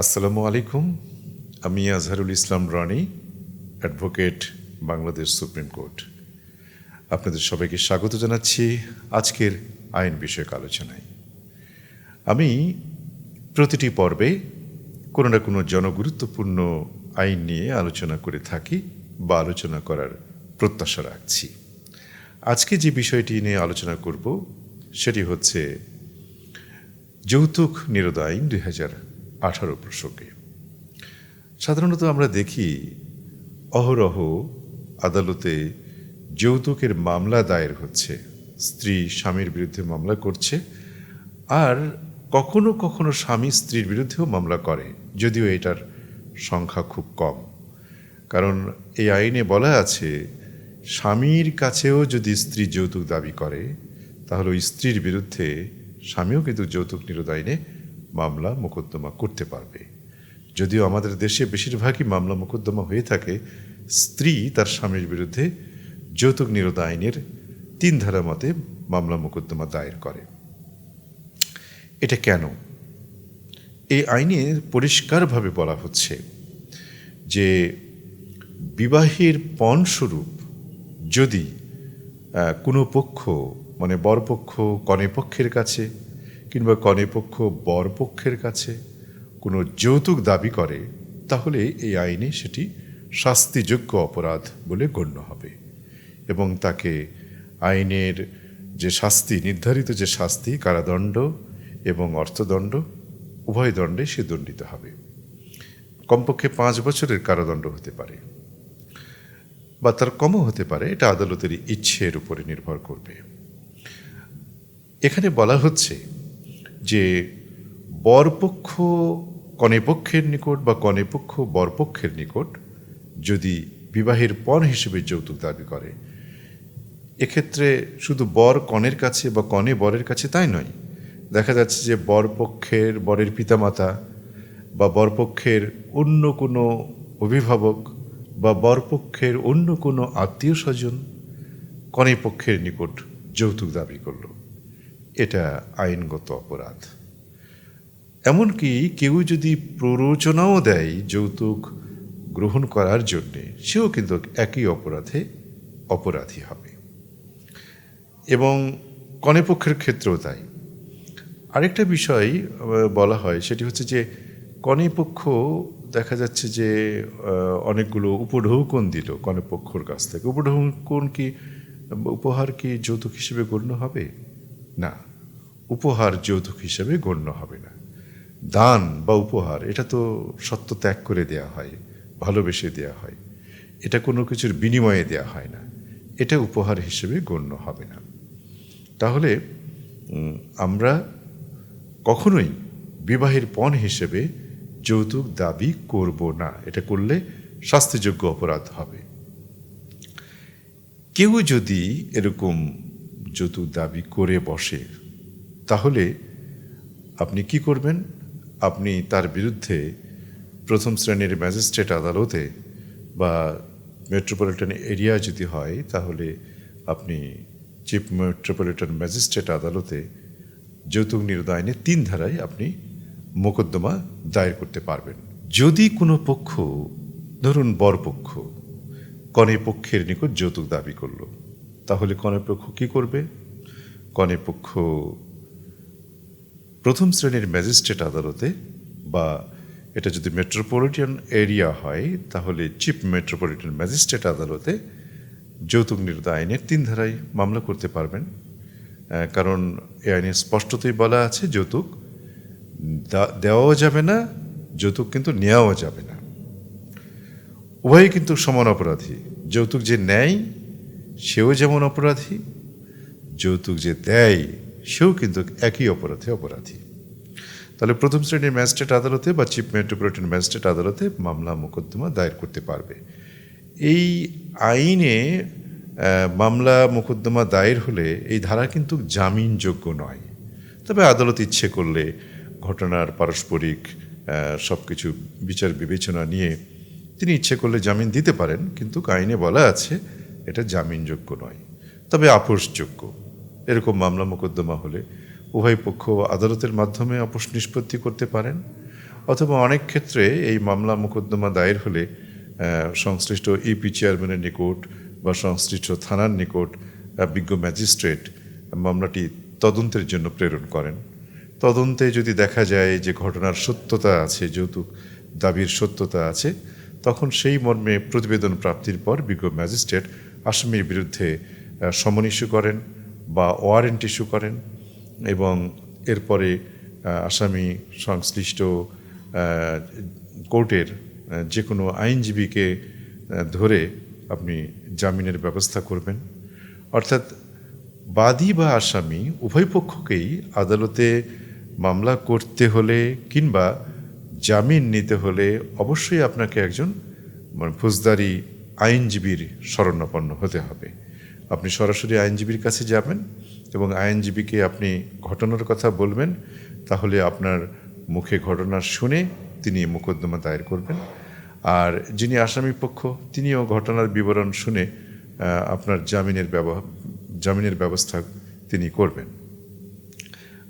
আসসালামু আলাইকুম। আমি Azharul Islam Roni, advocate, Bangladesh supreme court. আপনাদের সবাইকে স্বাগত জানাচ্ছি আজকের আইন বিষয়ক আলোচনায়। আমি প্রতিটি পর্বে কোনো না কোনো জনগুরুত্বপূর্ণ আইন নিয়ে আলোচনা করে থাকি বা আলোচনা করার প্রত্যাশা রাখছি। আজকে যে বিষয়টি নিয়ে আলোচনা করব, সেটি হচ্ছে যৌতুক নিরোধ আইন দুই হাজার আঠারো প্রসঙ্গে। সাধারণত আমরা দেখি, অহরহ আদালতে যৌতুকের মামলা দায়ের হচ্ছে, স্ত্রী স্বামীর বিরুদ্ধে মামলা করছে, আর কখনো কখনো স্বামী স্ত্রীর বিরুদ্ধেও মামলা করে, যদিও এটার সংখ্যা খুব কম। কারণ এই আইনে বলা আছে, স্বামীর কাছেও যদি স্ত্রী যৌতুক দাবি করে, তাহলে ওই স্ত্রীর বিরুদ্ধে স্বামীও কিন্তু যৌতুক নিরোধ আইনে মামলা মোকদ্দমা করতে পারবে। যদিও আমাদের দেশে বেশিরভাগই মামলা মোকদ্দমা হয়ে থাকে, স্ত্রী তার স্বামীর বিরুদ্ধে যৌতুক নিরোধ আইনের তিন ধারা মতে মামলা মোকদ্দমা দায়ের করে। এটা কেন? এই আইনে পরিষ্কারভাবে বলা হচ্ছে যে বিবাহের পণস্বরূপ যদি কোনো পক্ষ মানে বরপক্ষ কনে পক্ষের কাছে কিংবা কনে পক্ষ বরপক্ষের কাছে কোনো যৌতুক দাবি করে, তাহলে এই আইনে সেটি শাস্তিযোগ্য অপরাধ বলে গণ্য হবে এবং তাকে আইনের যে শাস্তি, নির্ধারিত যে শাস্তি, কারাদণ্ড এবং অর্থদণ্ড, উভয় দণ্ডে সে দণ্ডিত হবে। কমপক্ষে পাঁচ বছরের কারাদণ্ড হতে পারে বা তার কমও হতে পারে, এটা আদালতের ইচ্ছের উপরে নির্ভর করবে। এখানে বলা হচ্ছে যে বরপক্ষ কনেপক্ষের নিকট বা কনেপক্ষ বরপক্ষের নিকট যদি বিবাহের পণ হিসেবে যৌতুক দাবি করে, এক্ষেত্রে শুধু বর কনের কাছে বা কনে বরের কাছে তাই নয়। দেখা যাচ্ছে যে বরপক্ষের বরের পিতামাতা বা বরপক্ষের অন্য কোনো অভিভাবক বা বরপক্ষের অন্য কোনো আত্মীয় স্বজন কনে পক্ষের নিকট যৌতুক দাবি করল। এটা আইনগত অপরাধ। এমনকি কেউ যদি প্ররোচনাও দেয় যৌতুক গ্রহণ করার জন্যে, সেও কিন্তু একই অপরাধে অপরাধী হবে। এবং কনেপক্ষের ক্ষেত্রেও তাই। আরেকটা বিষয় বলা হয়, সেটি হচ্ছে যে কনেপক্ষ দেখা যাচ্ছে যে অনেকগুলো উপঢৌকন দিল কনেপক্ষর কাছ থেকে। উপঢৌকন কি, উপহার কি যৌতুক হিসেবে গণ্য হবে? না, উপহার যৌতুক হিসেবে গণ্য হবে না। দান বা উপহার, এটা তো সত্য ত্যাগ করে দেয়া হয়, ভালোবেসে দেয়া হয়। এটা কোনো কিছুর বিনিময়ে দেয়া হয় না। এটা উপহার হিসেবে গণ্য হবে না। তাহলে আমরা কখনোই বিবাহের পণ হিসেবে যৌতুক দাবি করব না। এটা করলে শাস্তিযোগ্য অপরাধ হবে। কেউ যদি এরকম যৌতুক দাবি করে বসে। তাহলে আপনি কি করবেন? আপনি তার বিরুদ্ধে প্রথম শ্রেণির ম্যাজিস্ট্রেট আদালতে বা মেট্রোপলিটন এরিয়া যদি হয়, তাহলে আপনি চিফ মেট্রোপলিটন ম্যাজিস্ট্রেট আদালতে যৌতুক নিরোধ আইনে তিন ধারায় আপনি মোকদ্দমা দায়ের করতে পারবেন। যদি কোনো পক্ষ, ধরুন বরপক্ষ, কনে পক্ষের নিকট যৌতুক দাবি করল তাহলে কনে পক্ষ কী করবে? কনে পক্ষ প্রথম শ্রেণির ম্যাজিস্ট্রেট আদালতে বা এটা যদি মেট্রোপলিটন এরিয়া হয়, তাহলে চিফ মেট্রোপলিটন ম্যাজিস্ট্রেট আদালতে যৌতুক নিরোধ আইনের তিন ধারায় মামলা করতে পারবেন। কারণ এই আইনে স্পষ্টতই বলা আছে, যৌতুক দেওয়াও যাবে না, যৌতুক কিন্তু নেওয়াও যাবে না। উভয়ই কিন্তু সমান অপরাধী। যৌতুক যে নেয় সেও যেমন অপরাধী, যৌতুক যে দেয়, সেও কিন্তু একই অপরাধে অপরাধী। তাহলে প্রথম শ্রেণির ম্যাজিস্ট্রেট আদালতে বা চিফ মেট্রোপলিটন ম্যাজিস্ট্রেট আদালতে মামলা মোকদ্দমা দায়ের করতে পারবে। এই আইনে মামলা মোকদ্দমা দায়ের হলে এই ধারা কিন্তু জামিনযোগ্য নয়। তবে আদালত ইচ্ছে করলে ঘটনার পারস্পরিক সব কিছু বিচার বিবেচনা নিয়ে তিনি ইচ্ছে করলে জামিন দিতে পারেন, কিন্তু আইনে বলা আছে এটা জামিনযোগ্য নয়। তবে আপোষযোগ্য। এরকম মামলা মোকদ্দমা হলে উভয় পক্ষ আদালতের মাধ্যমে আপোষ নিষ্পত্তি করতে পারেন, অথবা অনেক ক্ষেত্রে এই মামলা মোকদ্দমা দায়ের হলে সংশ্লিষ্ট ইপি চেয়ারম্যানের নিকট বা সংশ্লিষ্ট থানার নিকট বিজ্ঞ ম্যাজিস্ট্রেট মামলাটি তদন্তের জন্য প্রেরণ করেন। তদন্তে যদি দেখা যায় যে ঘটনার সত্যতা আছে, যৌতুক দাবির সত্যতা আছে, তখন সেই মর্মে প্রতিবেদন প্রাপ্তির পর বিজ্ঞ ম্যাজিস্ট্রেট আসামির বিরুদ্ধে সমন ইস্যু করেন বা ওয়ারেন্ট ইস্যু করেন এবং এরপরে আসামি সংশ্লিষ্ট কোর্টের যে কোনো আইনজীবীকে ধরে আপনি জামিনের ব্যবস্থা করবেন। অর্থাৎ বাদী বা আসামি উভয় পক্ষকেই আদালতে মামলা করতে হলে কিংবা জামিন নিতে হলে অবশ্যই আপনাকে একজন মানে ফৌজদারি আইনজীবীর শরণাপন্ন হতে হবে। আপনি সরাসরি আইনজীবীর কাছে যাবেন এবং আইনজীবীকে আপনি ঘটনার কথা বলবেন, তাহলে আপনার মুখে ঘটনা শুনে তিনি মোকদ্দমা দায়ের করবেন। আর যিনি আসামি পক্ষ, তিনিও ঘটনার বিবরণ শুনে আপনার জামিনের ব্যবহার জামিনের ব্যবস্থা তিনি করবেন।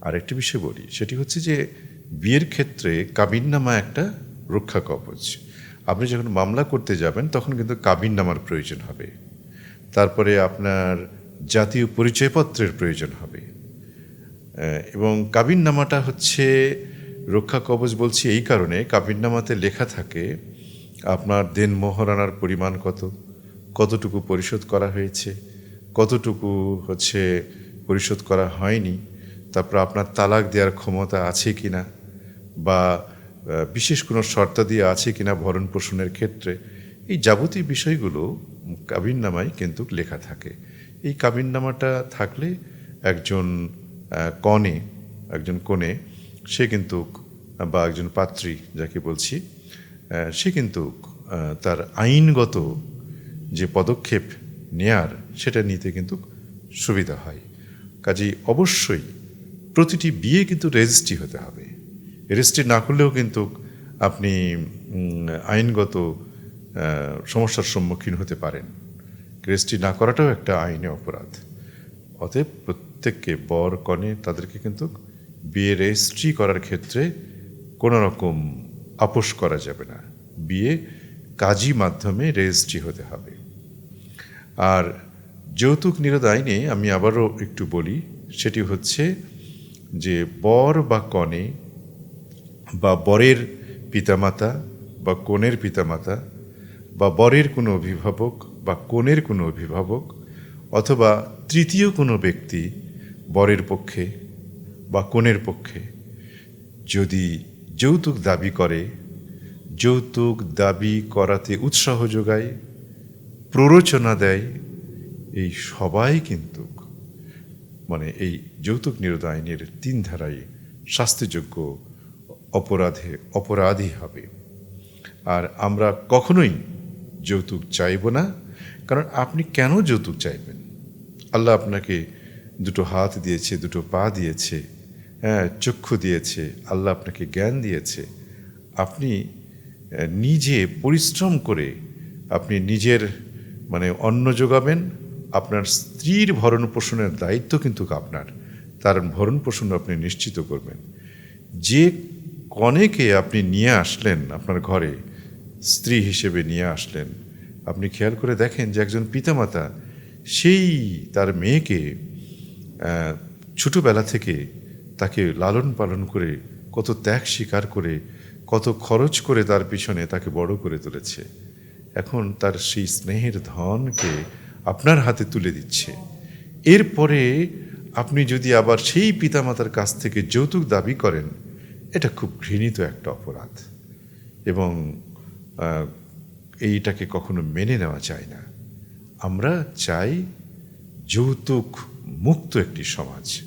আর একটি বিষয় বলি, সেটি হচ্ছে যে বিয়ের ক্ষেত্রে কাবিননামা একটা রক্ষা কবচ। আপনি যখন মামলা করতে যাবেন, তখন কিন্তু কাবিননামার প্রয়োজন হবে। তারপরে আপনার জাতীয় পরিচয়পত্রের প্রয়োজন হবে। এবং কাবিননামাটা হচ্ছে, রক্ষা কবচ বলছি এই কারণে কাবিননামাতে লেখা থাকে, আপনার দেন মোহরানার পরিমাণ কত, কতটুকু পরিশোধ করা হয়েছে, কতটুকু হচ্ছে পরিশোধ করা হয়নি, তারপর আপনার তালাক দেওয়ার ক্ষমতা আছে কি না বা বিশেষ কোনো শর্তাদি আছে কিনা ভরণ পোষণের ক্ষেত্রে, এই যাবতীয় বিষয়গুলো কাবিননামায় কিন্তু লেখা থাকে। এই কাবিননামাটা থাকলে একজন কনে একজন কনে, সে কিন্তু, বা একজন পাত্রী যাকে বলছি সে কিন্তু তার আইনগত যে পদক্ষেপ নেয়ার, সেটা নিতে কিন্তু সুবিধা হয়। কাজেই অবশ্যই প্রতিটি বিয়ে কিন্তু রেজিস্ট্রি হতে হবে। রেজিস্ট্রি না করলেও কিন্তু আপনি আইনগত সমস্যার সম্মুখীন হতে পারেন। রেজিস্ট্রি না করাটাও একটা আইনে অপরাধ। অতএব প্রত্যেককে বর, কনে তাদেরকে কিন্তু বিয়ে রেজিস্ট্রি করার ক্ষেত্রে কোনো রকম আপোষ করা যাবে না। বিয়ে কাজী মাধ্যমে রেজিস্ট্রি হতে হবে। আর যৌতুক নিরোধ আইনে আমি আবারও একটু বলি, সেটি হচ্ছে যে বর বা কনে বা বরের পিতামাতা বা কনের পিতামাতা বা বরের কোনো অভিভাবক বা কনের কোনো অভিভাবক অথবা তৃতীয় কোনো ব্যক্তি বরের পক্ষে বা কনের পক্ষে যদি যৌতুক দাবি করে, যৌতুক দাবি করাতে উৎসাহ যোগায়, প্ররোচনা দেয়, এই সবাই কিন্তু মানে এই যৌতুক নিরোধ আইনের তিন ধারায় শাস্তিযোগ্য অপরাধে অপরাধী হবে। আর আমরা কখনোই যৌতুক চাইব না, কারণ আপনি কেন যৌতুক চাইবেন? আল্লাহ আপনাকে দুটো হাত দিয়েছে, দুটো পা দিয়েছে হ্যাঁ চক্ষু দিয়েছে, আল্লাহ আপনাকে জ্ঞান দিয়েছে। আপনি নিজে পরিশ্রম করে আপনি নিজের মানে অন্ন যোগাবেন, আপনার স্ত্রীর ভরণ পোষণের দায়িত্ব কিন্তু আপনার, তার ভরণ পোষণ আপনি নিশ্চিত করবেন। যে কনেকে আপনি নিয়ে আসলেন আপনার ঘরে, স্ত্রী হিসেবে নিয়ে আসলেন। আপনি খেয়াল করে দেখেন যে একজন পিতামাতা সেই তার মেয়েকে ছোটবেলা থেকে তাকে লালন পালন করে কত ত্যাগ স্বীকার করে, কত খরচ করে তার পিছনে তাকে বড় করে তুলেছে। এখন তার সেই স্নেহের ধনকে আপনার হাতে তুলে দিচ্ছে। এরপরে আপনি যদি আবার সেই পিতামাতার কাছ থেকে যৌতুক দাবি করেন এটা খুব ঘৃণিত একটা অপরাধ এবং এইটাকে কখনো মেনে নেওয়া যায় না। আমরা চাই যৌতুক মুক্ত একটি সমাজ।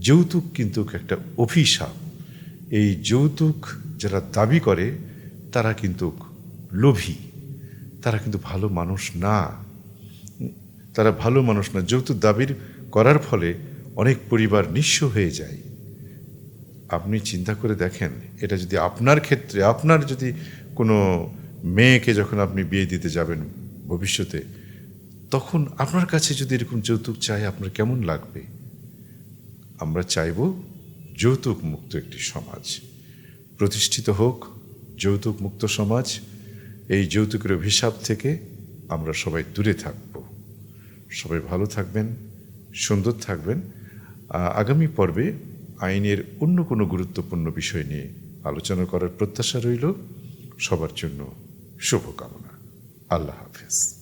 যৌতুক কিন্তু একটা অভিশাপ। এই যৌতুক যারা দাবি করে, তারা কিন্তু লোভী। তারা কিন্তু ভালো মানুষ না। তারা ভালো মানুষ না। যৌতুক দাবির করার ফলে অনেক পরিবার নিঃস্ব হয়ে যায়। আপনি চিন্তা করে দেখেন, এটা যদি আপনার ক্ষেত্রে, আপনার যদি কোনো মেয়েকে যখন আপনি বিয়ে দিতে যাবেন ভবিষ্যতে, তখন আপনার কাছে যদি এরকম যৌতুক চাই, আপনার কেমন লাগবে? আমরা চাইব যৌতুক মুক্ত একটি সমাজ। প্রতিষ্ঠিত হোক যৌতুক মুক্ত সমাজ, এই যৌতুকের অভিশাপ থেকে আমরা সবাই দূরে থাকব। সবাই ভালো থাকবেন, সুন্দর থাকবেন। আগামী পর্বে আইনের অন্য কোনো গুরুত্বপূর্ণ বিষয় নিয়ে আলোচনা করার প্রত্যাশা রইল। সবার জন্য শুভকামনা। আল্লাহ হাফেজ।